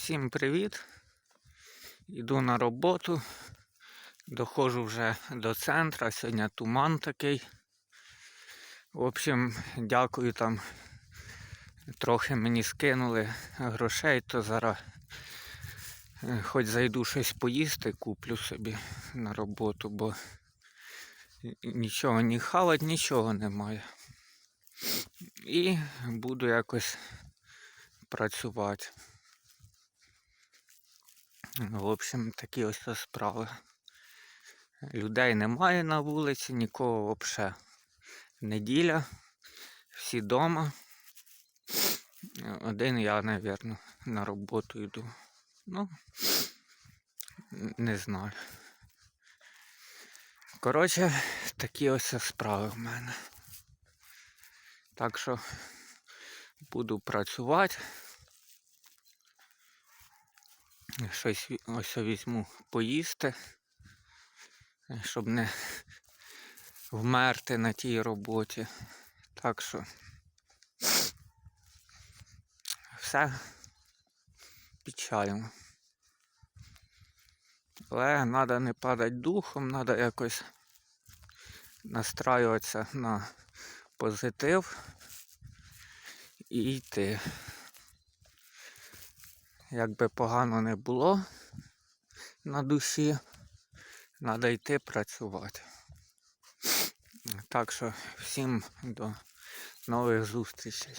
Всім привіт. Йду на роботу. Доходжу вже до центра. Сьогодні туман такий. В общем, дякую там. Трохи мені скинули грошей, то зараз е, хоч зайду щось поїсти, куплю собі на роботу, бо нічого ні хавать, нічого немає. І буду якось працювати. В общем, такі ось справи. Людей немає на вулиці, нікого взагалі. Неділя, всі вдома. Один я, мабуть, на роботу йду. Ну, не знаю. Коротше, такі ось справи в мене. Так що буду працювати. Щось ось візьму поїсти, щоб не вмерти на тій роботі. Так що все печально. Але треба не падати духом, треба якось настраюватися на позитив і йти. Як би погано не було на душі, треба йти працювати. Так що всім до нових зустрічей.